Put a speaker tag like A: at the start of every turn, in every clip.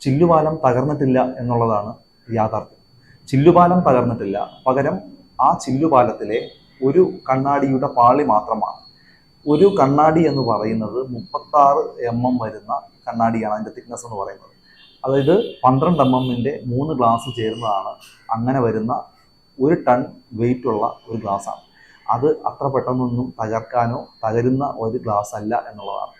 A: ചില്ലുപാലം തകർന്നിട്ടില്ല എന്നുള്ളതാണ് യാഥാർത്ഥ്യം. ചില്ലുപാലം തകർന്നിട്ടില്ല. പകരം ആ ചില്ലുപാലത്തിലെ ഒരു കണ്ണാടിയുടെ പാളി മാത്രമാണ്. ഒരു കണ്ണാടി എന്ന് പറയുന്നത് മുപ്പത്താറ് എം എം വരുന്ന കണ്ണാടിയാണ് അതിന്റെ തിക്നെസ് എന്ന് പറയുന്നത്. അതായത് പന്ത്രണ്ട് എം എമ്മിന്റെ മൂന്ന് ഗ്ലാസ് ചേരുന്നതാണ് അങ്ങനെ വരുന്ന ഒരു ടൺ വെയിറ്റ് ഉള്ള ഒരു ഗ്ലാസ്സാണ് അത് അത്ര പെട്ടെന്നൊന്നും തകർക്കാനോ തകരുന്ന ഒരു ഗ്ലാസ് അല്ല എന്നുള്ളതാണ്.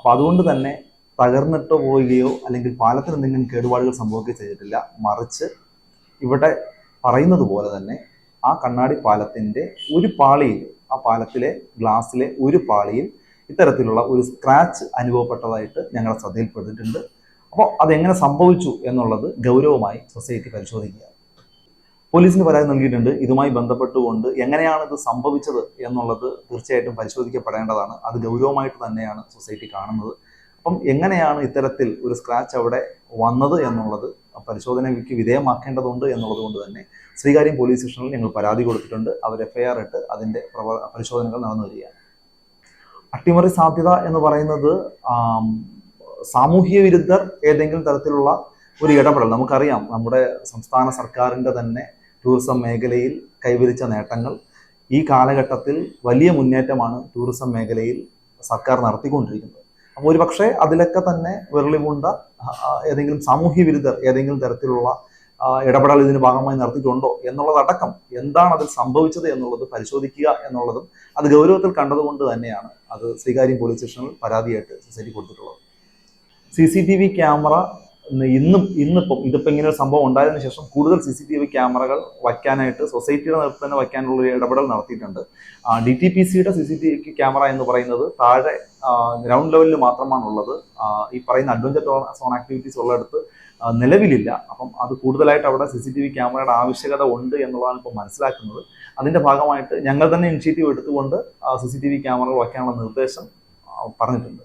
A: അപ്പോൾ അതുകൊണ്ട് തന്നെ തകർന്നിട്ട് പോവുകയോ അല്ലെങ്കിൽ പാലത്തിന് എന്തെങ്കിലും കേടുപാടുകൾ സംഭവിക്കുകയോ ചെയ്തിട്ടില്ല മറിച്ച് ഇവിടെ പറയുന്നത് പോലെ തന്നെ ആ കണ്ണാടി പാലത്തിന്റെ ഒരു പാളിയിൽ ആ പാലത്തിലെ ഗ്ലാസ്സിലെ ഒരു പാളിയിൽ ഇത്തരത്തിലുള്ള ഒരു സ്ക്രാച്ച് അനുഭവപ്പെട്ടതായിട്ട് ഞങ്ങളുടെ ശ്രദ്ധയിൽപ്പെട്ടിട്ടുണ്ട് അപ്പോൾ അതെങ്ങനെ സംഭവിച്ചു എന്നുള്ളത് ഗൗരവമായി സൊസൈറ്റി പരിശോധിക്കുക. പോലീസിന് പരാതി നൽകിയിട്ടുണ്ട്. ഇതുമായി ബന്ധപ്പെട്ടുകൊണ്ട് എങ്ങനെയാണ് ഇത് സംഭവിച്ചത് എന്നുള്ളത് തീർച്ചയായിട്ടും പരിശോധിക്കപ്പെടേണ്ടതാണ്. അത് ഗൗരവമായിട്ട് തന്നെയാണ് സൊസൈറ്റി കാണുന്നത്. അപ്പം എങ്ങനെയാണ് ഇത്തരത്തിൽ ഒരു സ്ക്രാച്ച് അവിടെ വന്നത് എന്നുള്ളത് പരിശോധനയ്ക്ക് വിധേയമാക്കേണ്ടതുണ്ട് എന്നുള്ളത് കൊണ്ട് തന്നെ ശ്രീകാര്യം പോലീസ് സ്റ്റേഷനിൽ ഞങ്ങൾ പരാതി കൊടുത്തിട്ടുണ്ട്. അവർ എഫ്ഐആർ ഇട്ട് അതിന്റെ പ്രവ പരിശോധനകൾ നടന്നു വരികയാണ്. അട്ടിമറി സാധ്യത എന്ന് പറയുന്നത് സാമൂഹ്യ വിരുദ്ധർ ഏതെങ്കിലും തരത്തിലുള്ള ഒരു ഇടപെടൽ. നമുക്കറിയാം നമ്മുടെ സംസ്ഥാന സർക്കാരിന്റെ തന്നെ ടൂറിസം മേഖലയിൽ കൈവരിച്ച നേട്ടങ്ങൾ ഈ കാലഘട്ടത്തിൽ വലിയ മുന്നേറ്റമാണ് ടൂറിസം മേഖലയിൽ സർക്കാർ നടത്തിക്കൊണ്ടിരിക്കുന്നത്. ഒരു പക്ഷേ അതിലൊക്കെ തന്നെ വിരളി പൂണ്ട ഏതെങ്കിലും സാമൂഹ്യ വിരുദ്ധർ ഏതെങ്കിലും തരത്തിലുള്ള ഇടപെടൽ ഇതിന് ഭാഗമായി നടത്തിയിട്ടുണ്ടോ എന്നുള്ളതടക്കം എന്താണ് അതിൽ സംഭവിച്ചത് എന്നുള്ളത് പരിശോധിക്കുക എന്നുള്ളതും അത് ഗൗരവത്തിൽ കണ്ടതുകൊണ്ട് തന്നെയാണ് അത് ശ്രീകാര്യം പോലീസ് സ്റ്റേഷനിൽ പരാതിയായിട്ട് സൊസൈറ്റി കൊടുത്തിട്ടുള്ളത്. C C T V camera ഇന്ന് ഇന്നും ഇന്നിപ്പം ഇതിപ്പോൾ ഇങ്ങനെ ഒരു സംഭവം ഉണ്ടായതിനു ശേഷം കൂടുതൽ സി സി ടി വി ക്യാമറകൾ വയ്ക്കാനായിട്ട് സൊസൈറ്റിയുടെ നേതൃത്വം തന്നെ വയ്ക്കാനുള്ള ഒരു ഇടപെടൽ നടത്തിയിട്ടുണ്ട്. ഡി ടി പി സിയുടെ C C T V camera എന്ന് പറയുന്നത് താഴെ ഗ്രൗണ്ട് ലെവലിൽ മാത്രമാണുള്ളത്. ഈ പറയുന്ന അഡ്വഞ്ചർ സോൺ ആക്ടിവിറ്റീസ് ഉള്ളിടത്ത് നിലവിലില്ല. അപ്പം അത് കൂടുതലായിട്ട് അവിടെ സി സി ടി വി ക്യാമറയുടെ ആവശ്യകത ഉണ്ട് എന്നുള്ളതാണ് ഇപ്പോൾ മനസ്സിലാക്കുന്നത്. അതിന്റെ ഭാഗമായിട്ട് ഞങ്ങൾ തന്നെ ഇനിഷ്യേറ്റീവ് എടുത്തുകൊണ്ട് സി സി ടി വി ക്യാമറകൾ വയ്ക്കാനുള്ള നിർദ്ദേശം പറഞ്ഞിട്ടുണ്ട്.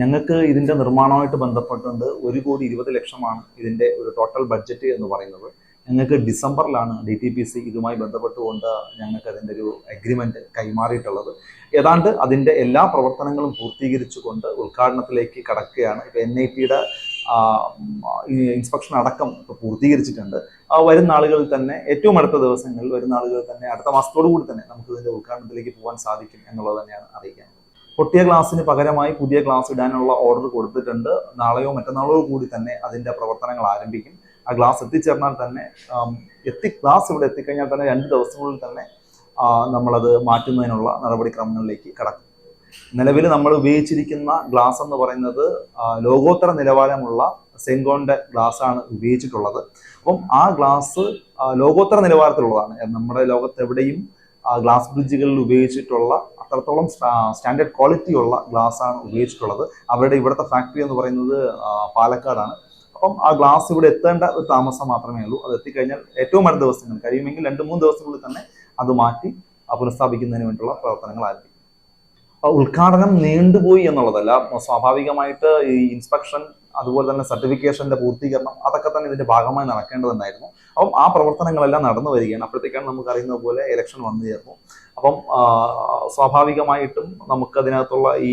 A: ഞങ്ങൾക്ക് ഇതിന്റെ നിർമ്മാണവുമായിട്ട് ബന്ധപ്പെട്ടുകൊണ്ട് ഒരു കോടി ഇരുപത് ലക്ഷമാണ് ഇതിന്റെ ഒരു ടോട്ടൽ ബഡ്ജറ്റ് എന്ന് പറയുന്നത്. ഞങ്ങൾക്ക് ഡിസംബറിലാണ് ഡി ടി പി സി ഇതുമായി ബന്ധപ്പെട്ടുകൊണ്ട് ഞങ്ങൾക്ക് അതിന്റെ ഒരു അഗ്രിമെന്റ് കൈമാറിയിട്ടുള്ളത്. ഏതാണ്ട് അതിന്റെ എല്ലാ പ്രവർത്തനങ്ങളും പൂർത്തീകരിച്ചുകൊണ്ട് ഉദ്ഘാടനത്തിലേക്ക് കടക്കുകയാണ്. ഇപ്പൊ എൻ ഐ ടിയുടെ ഇൻസ്പെക്ഷൻ അടക്കം ഇപ്പോൾ പൂർത്തീകരിച്ചിട്ടുണ്ട്. ആ വരുന്ന ആളുകളിൽ തന്നെ ഏറ്റവും അടുത്ത ദിവസങ്ങളിൽ വരുന്ന ആളുകളിൽ തന്നെ അടുത്ത മാസത്തോടു കൂടി തന്നെ നമുക്ക് ഇതിന്റെ ഉദ്ഘാടനത്തിലേക്ക് പോകാൻ സാധിക്കും എന്നുള്ളത് തന്നെയാണ് അറിയിക്കാനുള്ളത് പൊട്ടിയ ഗ്ലാസിന് പകരമായി പുതിയ ഗ്ലാസ് ഇടാനുള്ള ഓർഡർ കൊടുത്തിട്ടുണ്ട്. നാളെയോ മറ്റന്നാളോ കൂടി തന്നെ അതിന്റെ പ്രവർത്തനങ്ങൾ ആരംഭിക്കും. ആ ഗ്ലാസ് എത്തിച്ചേർന്നാൽ തന്നെ എത്തി ഗ്ലാസ് ഇവിടെ എത്തിക്കഴിഞ്ഞാൽ തന്നെ രണ്ട് ദിവസങ്ങളിൽ തന്നെ നമ്മളത് മാറ്റുന്നതിനുള്ള നടപടിക്രമങ്ങളിലേക്ക് കടക്കും. നിലവിൽ നമ്മൾ ഉപയോഗിച്ചിരിക്കുന്ന ഗ്ലാസ് എന്ന് പറയുന്നത് ലോകോത്തര നിലവാരമുള്ള സെങ്കോണിന്റെ ഗ്ലാസ് ആണ് ഉപയോഗിച്ചിട്ടുള്ളത്. അപ്പം ആ ഗ്ലാസ് ലോകോത്തര നിലവാരത്തിലുള്ളതാണ്. നമ്മുടെ ലോകത്ത് എവിടെയും ഗ്ലാസ് ബ്രിഡ്ജുകളിൽ ഉപയോഗിച്ചിട്ടുള്ള അത്രത്തോളം സ്റ്റാൻഡേർഡ് ക്വാളിറ്റി ഉള്ള ഗ്ലാസ് ആണ് ഉപയോഗിച്ചിട്ടുള്ളത്. അവരുടെ ഇവിടുത്തെ ഫാക്ടറി എന്ന് പറയുന്നത് പാലക്കാടാണ്. അപ്പം ആ ഗ്ലാസ് ഇവിടെ എത്തേണ്ട ഒരു താമസം മാത്രമേ ഉള്ളൂ. അത് എത്തിക്കഴിഞ്ഞാൽ ഏറ്റവും അടുത്ത ദിവസങ്ങൾ കഴിയുമെങ്കിൽ രണ്ട് മൂന്ന് ദിവസങ്ങളിൽ തന്നെ അത് മാറ്റി പുനഃസ്ഥാപിക്കുന്നതിന് വേണ്ടിയുള്ള പ്രവർത്തനങ്ങൾ ആരംഭിക്കും. ഉദ്ഘാടനം നീണ്ടുപോയി എന്നുള്ളതല്ല സ്വാഭാവികമായിട്ട് ഈ ഇൻസ്പെക്ഷൻ അതുപോലെ തന്നെ സർട്ടിഫിക്കേഷന്റെ പൂർത്തീകരണം അതൊക്കെ തന്നെ ഇതിന്റെ ഭാഗമായി നടക്കേണ്ടതുണ്ടായിരുന്നു. അപ്പം ആ പ്രവർത്തനങ്ങളെല്ലാം നടന്നു വരികയാണ്. അപ്പോഴത്തേക്കാണ് നമുക്ക് അറിയുന്നത് പോലെ ഇലക്ഷൻ വന്നു ചേർന്നു. അപ്പം സ്വാഭാവികമായിട്ടും നമുക്ക് അതിനകത്തുള്ള ഈ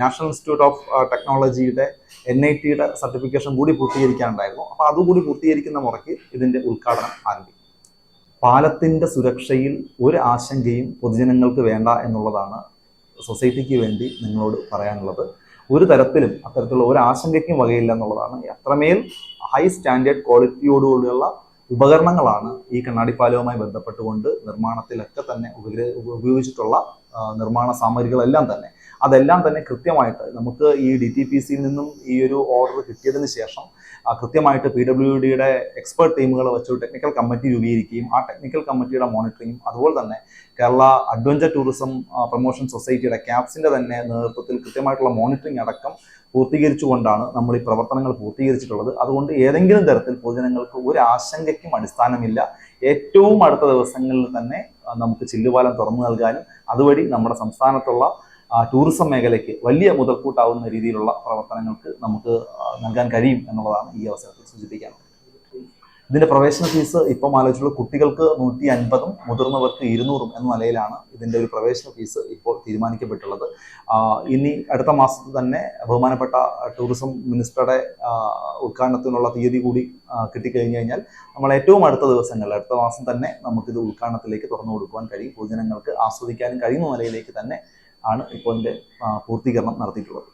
A: നാഷണൽ ഇൻസ്റ്റിറ്റ്യൂട്ട് ഓഫ് ടെക്നോളജിയുടെ എൻ ഐ ടിയുടെ സർട്ടിഫിക്കേഷൻ കൂടി പൂർത്തീകരിക്കാനുണ്ടായിരുന്നു. അപ്പോൾ അതുകൂടി പൂർത്തീകരിക്കുന്ന മുറയ്ക്ക് ഇതിന്റെ ഉദ്ഘാടനം ആരംഭിക്കും. പാലത്തിന്റെ സുരക്ഷയിൽ ഒരു ആശങ്കയും പൊതുജനങ്ങൾക്ക് വേണ്ട എന്നുള്ളതാണ് സൊസൈറ്റിക്ക് വേണ്ടി നിങ്ങളോട് പറയാനുള്ളത്. ഒരു തരത്തിലും അത്തരത്തിലുള്ള ഒരു ആശങ്കയ്ക്കും വകയില്ല എന്നുള്ളതാണ്. അത്രമേൽ ഹൈ സ്റ്റാൻഡേർഡ് ക്വാളിറ്റിയോടുകൂടിയുള്ള ഉപകരണങ്ങളാണ് ഈ കണ്ണാടിപ്പാലവുമായി ബന്ധപ്പെട്ടുകൊണ്ട് നിർമ്മാണത്തിലൊക്കെ തന്നെ ഉപയോഗിച്ചിട്ടുള്ള നിർമ്മാണ സാമഗ്രികളെല്ലാം തന്നെ. അതെല്ലാം തന്നെ കൃത്യമായിട്ട് നമുക്ക് ഈ ഡി ടി പി സിയിൽ നിന്നും ഈ ഒരു ഓർഡർ കിട്ടിയതിന് ശേഷം കൃത്യമായിട്ട് പി ഡബ്ല്യു ഡിയുടെ എക്സ്പേർട്ട് ടീമുകൾ വെച്ച് ടെക്നിക്കൽ കമ്മിറ്റി രൂപീകരിക്കുകയും ആ ടെക്നിക്കൽ കമ്മിറ്റിയുടെ മോണിറ്ററിങ്ങും അതുപോലെ തന്നെ കേരള അഡ്വഞ്ചർ ടൂറിസം പ്രൊമോഷൻ സൊസൈറ്റിയുടെ ക്യാപ്സിന്റെ തന്നെ നേതൃത്വത്തിൽ കൃത്യമായിട്ടുള്ള മോണിറ്ററിംഗ് അടക്കം പൂർത്തീകരിച്ചുകൊണ്ടാണ് നമ്മൾ ഈ പ്രവർത്തനങ്ങൾ പൂർത്തീകരിച്ചിട്ടുള്ളത്. അതുകൊണ്ട് ഏതെങ്കിലും തരത്തിൽ പൊതുജനങ്ങൾക്ക് ഒരു ആശങ്കയ്ക്കും അടിസ്ഥാനമില്ല. ഏറ്റവും അടുത്ത ദിവസങ്ങളിൽ തന്നെ നമുക്ക് ചില്ലുപാലം തുറന്നു നൽകാനും അതുവഴി നമ്മുടെ സംസ്ഥാനത്തുള്ള ടൂറിസം മേഖലയ്ക്ക് വലിയ മുതൽക്കൂട്ടാവുന്ന രീതിയിലുള്ള പ്രവർത്തനങ്ങൾക്ക് നമുക്ക് നൽകാൻ കഴിയും എന്നുള്ളതാണ് ഈ അവസരത്തിൽ സൂചിപ്പിക്കാനുള്ളത് ഇതിന്റെ പ്രവേശന ഫീസ് ഇപ്പം ആലോചിച്ചുള്ള കുട്ടികൾക്ക് നൂറ്റി അൻപതും മുതിർന്നവർക്ക് ഇരുന്നൂറും എന്ന നിലയിലാണ് ഇതിന്റെ ഒരു പ്രവേശന ഫീസ് ഇപ്പോൾ തീരുമാനിക്കപ്പെട്ടുള്ളത്. ഇനി അടുത്ത മാസത്തിൽ തന്നെ ബഹുമാനപ്പെട്ട ടൂറിസം മിനിസ്റ്ററുടെ ഉദ്ഘാടനത്തിനുള്ള തീയതി കൂടി കിട്ടിക്കഴിഞ്ഞു കഴിഞ്ഞാൽ നമ്മൾ ഏറ്റവും അടുത്ത ദിവസങ്ങളിൽ അടുത്ത മാസം തന്നെ നമുക്കിത് ഉദ്ഘാടനത്തിലേക്ക് തുറന്നു കൊടുക്കുവാൻ കഴിയും. പൊതുജനങ്ങൾക്ക് ആസ്വദിക്കാനും കഴിയുന്ന നിലയിലേക്ക് തന്നെ ആണ് ഇപ്പോൾ ഇതിന്റെ പൂർത്തീകരണം നടത്തിയിട്ടുള്ളത്.